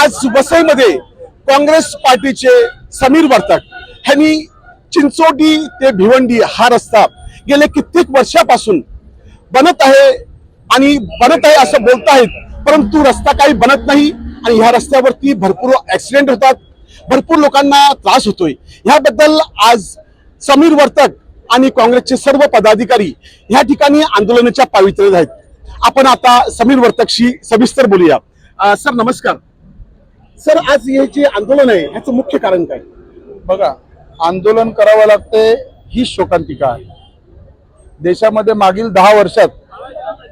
आज वसईमध्ये काँग्रेस पार्टीचे समीर वर्तक ह्यांनी चिंचोटी ते भिवंडी हा रस्ता गेले कित्येक वर्षापासून बनत आहे आणि बनत आहे असं बोलतायत परंतु रस्ता काही बनत नाही आणि ह्या रस्त्यावरती भरपूर ऍक्सिडेंट होतात भरपूर लोकांना त्रास होतोय. ह्याबद्दल आज समीर वर्तक आणि काँग्रेसचे सर्व पदाधिकारी ह्या ठिकाणी आंदोलनाच्या पावित्र्यात आहेत. आपण आता समीर वर्तकशी सविस्तर बोलूया. सर नमस्कार. सर आज हे जे आंदोलन आहे ह्याचं मुख्य कारण काय? बघा आंदोलन करावं लागते ही शोकांतिका आहे. देशामध्ये मागील दहा वर्षात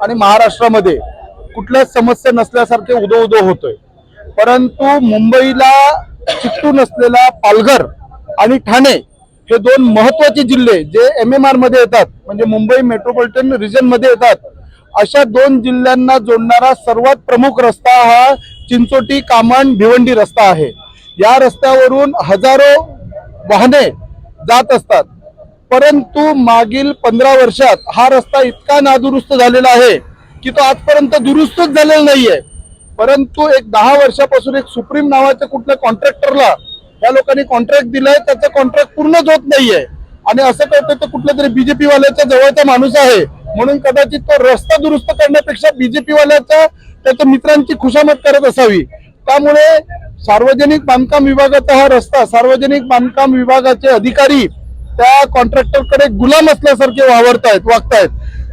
आणि महाराष्ट्रामध्ये कुठल्याच समस्या नसल्यासारखे उदो उदो होतोय. परंतु मुंबईला चिकटून असलेला पालघर आणि ठाणे हे दोन महत्त्वाचे जिल्हे जे एम एम आरमध्ये येतात म्हणजे मुंबई मेट्रोपॉलिटन रिजनमध्ये येतात अशा दोन जिल्ह्यांना जोडणारा सर्वात प्रमुख रस्ता हा चिंचोटी कामण भिवंडी रस्ता आहे. या रस्त्यावरून हजारो वाहने जात असतात. परंतु मागील पंधरा वर्षात हा रस्ता इतका नादुरुस्त झालेला आहे की तो आजपर्यंत दुरुस्तच झालेला नाहीये. परंतु एक दहा वर्षापासून एक सुप्रीम नावाच्या कुठल्या कॉन्ट्रॅक्टरला या लोकांनी कॉन्ट्रॅक्ट दिलाय त्याचं कॉन्ट्रॅक्ट पूर्णच होत नाहीये. आणि असं करतोय तो कुठल्या तरी बीजेपी वाल्याच्या जवळचा माणूस आहे. म्हणून कदाचित तो रस्ता दुरुस्त करण्यापेक्षा बीजेपी वाल्याच्या त्याच्या मित्रांची खुशामत करत असावी. त्यामुळे सार्वजनिक बांधकाम विभागाचा हा रस्ता सार्वजनिक बांधकाम विभागाचे अधिकारी त्या कॉन्ट्रॅक्टरकडे गुलाम असल्यासारखे वावरतायत वागतायत.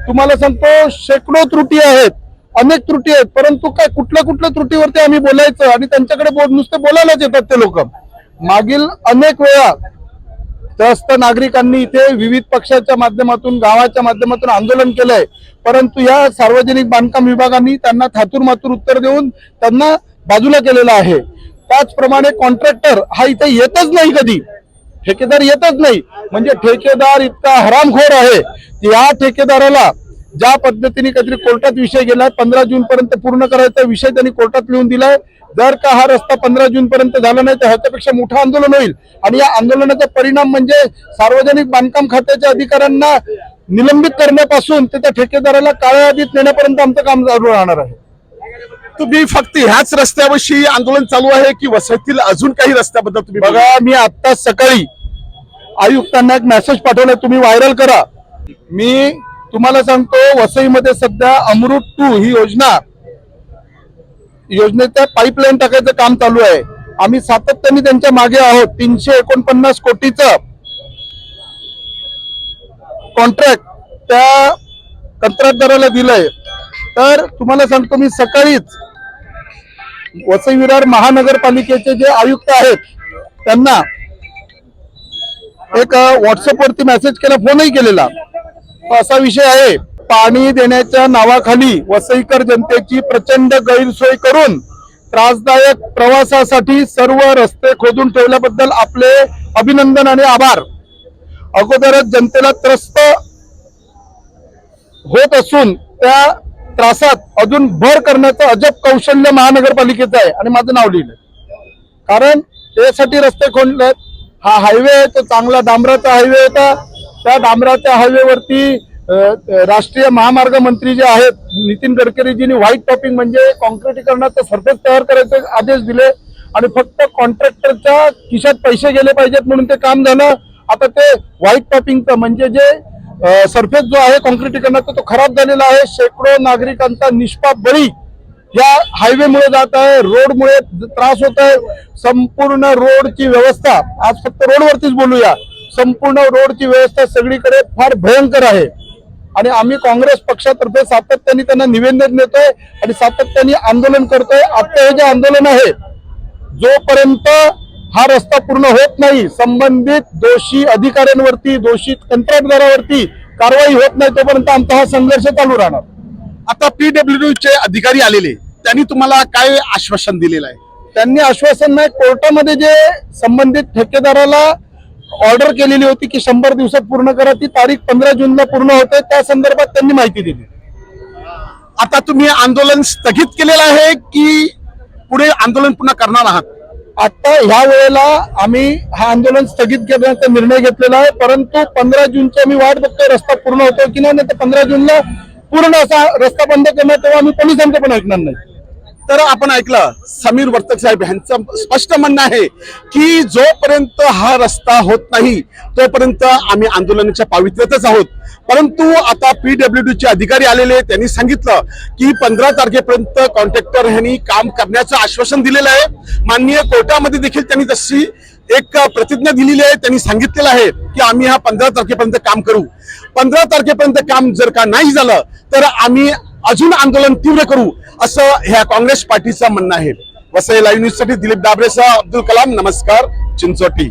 तुम्हाला सांगतो शेकडो त्रुटी आहेत अनेक त्रुटी आहेत परंतु काय कुठल्या कुठल्या त्रुटीवरती आम्ही बोलायचं आणि त्यांच्याकडे बोल नुसते बोलायलाच येतात ते लोक. मागील अनेक वेळा त्रस्त नागरिकांनी इथे विविध पक्षाच्या माध्यमातून गावाच्या माध्यमातून आंदोलन केलंय. परंतु या सार्वजनिक बांधकाम विभागाने त्यांना थातूर मातूर उत्तर देऊन त्यांना बाजूला केलेलं आहे. त्याचप्रमाणे कॉन्ट्रॅक्टर हा इथे येतच नाही कधी. ठेकेदार येतच नाही. म्हणजे ठेकेदार इतका हरामखोर आहे. की या ठेकेदाराला ज्या पद्धतीने काहीतरी कोर्टात विषय गेलाय पंधरा जून पर्यंत पूर्ण करायचा विषय त्यांनी कोर्टात लिहून दिलाय. जर का हा रस्ता पंधरा जून पर्यंत झाला नाही तर ह्याच्यापेक्षा मोठं आंदोलन होईल. आणि या आंदोलनाचा परिणाम म्हणजे सार्वजनिक बांधकाम खात्याच्या अधिकाऱ्यांना निलंबित करण्यापासून ते त्या ठेकेदाराला काळ्या यादीत नेण्यापर्यंत आमचं काम चालू राहणार आहे. तुम्ही फक्त ह्याच रस्त्याविषयी आंदोलन चालू आहे की वसईतील अजून काही रस्त्याबद्दल तुम्ही बघा मी आता सकाळी आयुक्तांना एक मेसेज पाठवलाय तुम्ही व्हायरल करा. मी तुम्हाला सांगतो वसईमध्ये सध्या अमृत टू ही योजना योजनेच्या पाईपलाईन टाकायचं काम चालू आहे. आम्ही सातत्याने त्यांच्या मागे आहोत. तीनशे एकोणपन्नास कोटीचं कॉन्ट्रॅक्ट त्या कंत्राटदाराला दिलंय. तर तुम्हाला सांगतो मी सकाळीच वसई विरार महानगरपालिकेचे जे आयुक्त आहेत त्यांना एक व्हॉट्सअप वरती मेसेज केला फोनही केलेला. तो असा विषय आहे. पाणी देण्याच्या नावाखाली वसईकर जनतेची प्रचंड गैरसोय करून त्रासदायक प्रवासासाठी सर्व रस्ते खोदून ठेवल्याबद्दल आपले अभिनंदन आणि आभार. अगोदरच जनतेला त्रस्त होत असून त्या त्रासात अजून भर करण्याचं अजब कौशल्य महानगरपालिकेचं आहे आणि माझं नाव लिहिलं कारण त्यासाठी रस्ते खोदलेत. हा हायवे आहे तो चांगला डांबराचा हायवे होता. त्या डांबराच्या हायवेवरती राष्ट्रीय महामार्ग मंत्री जे आहेत नितीन गडकरीजींनी व्हाईट टॉपिंग म्हणजे कॉन्क्रिटीकरणाचं सरफेस तयार करायचे आदेश दिले आणि फक्त कॉन्ट्रॅक्टरच्या खिशात पैसे गेले पाहिजेत म्हणून ते काम झालं. आता ते व्हाईट टॉपिंगचं म्हणजे जे सरफेस जो आहे कॉन्क्रिटीकरणाचा तो खराब झालेला आहे. शेकडो नागरिकांचा निष्पाप बळी या हायवेमुळे जात आहे. रोडमुळे त्रास होत आहे. संपूर्ण रोडची व्यवस्था आज फक्त रोडवरतीच बोलूया. संपूर्ण रोडची व्यवस्था सगळीकडे फार भयंकर आहे. आणि आम्ही काँग्रेस पक्षातर्फे सातत्याने त्यांना निवेदन देतोय आणि सातत्याने आंदोलन करतोय. आता हे जे आंदोलन आहे जोपर्यंत हा रस्ता पूर्ण होत नाही संबंधित दोषी अधिकाऱ्यांवरती दोषी कंत्राटदारावरती कारवाई होत नाही तोपर्यंत आमचा हा संघर्ष चालू राहणार. आता पीडब्ल्यू चे अधिकारी आलेले त्यांनी तुम्हाला काय आश्वासन दिलेलं आहे? त्यांनी आश्वासन नाही कोर्टामध्ये जे संबंधित ठेकेदाराला ऑर्डर केलेली होती की शंभर दिवसात पूर्ण करा. ती तारीख पंधरा जूनला पूर्ण होते. त्या संदर्भात त्यांनी माहिती दिली. आता तुम्ही आंदोलन स्थगित केलेलं आहे की पुढे आंदोलन पुन्हा करणार आहात? आता ह्या वेळेला आम्ही हा आंदोलन स्थगित करण्याचा निर्णय घेतलेला आहे. परंतु पंधरा जूनची आम्ही वाट बघतोय रस्ता पूर्ण होतो की नाही. तर पंधरा जूनला पूर्ण असा रस्ता बंद करणार तेव्हा आम्ही पोलिसांचं पण ऐकणार नाही. तर आपण ऐकलं समीर वर्तक साहेब यांचं स्पष्ट म्हणणं आहे की जोपर्यंत हा रस्ता होत नाही तोपर्यंत आम्ही आंदोलनाच्या पावित्र्यातच आहोत. परंतु आता पीडब्ल्यू चे अधिकारी आलेले त्यांनी सांगितलं की पंधरा तारखेपर्यंत कॉन्ट्रॅक्टर यांनी काम करण्याचं आश्वासन दिलेलं आहे. माननीय कोर्टामध्ये देखील त्यांनी तशी एक प्रतिज्ञा दिलेली आहे. त्यांनी सांगितलेलं आहे की आम्ही हा पंधरा तारखेपर्यंत काम करू. पंधरा तारखेपर्यंत काम जर का नाही झालं तर आम्ही अजून आंदोलन तीव्र करू असं ह्या काँग्रेस पार्टीचं म्हणणं आहे. वसई लाईव्ह न्यूजसाठी दिलीप डाबरेसह अब्दुल कलाम नमस्कार चिंचोटी.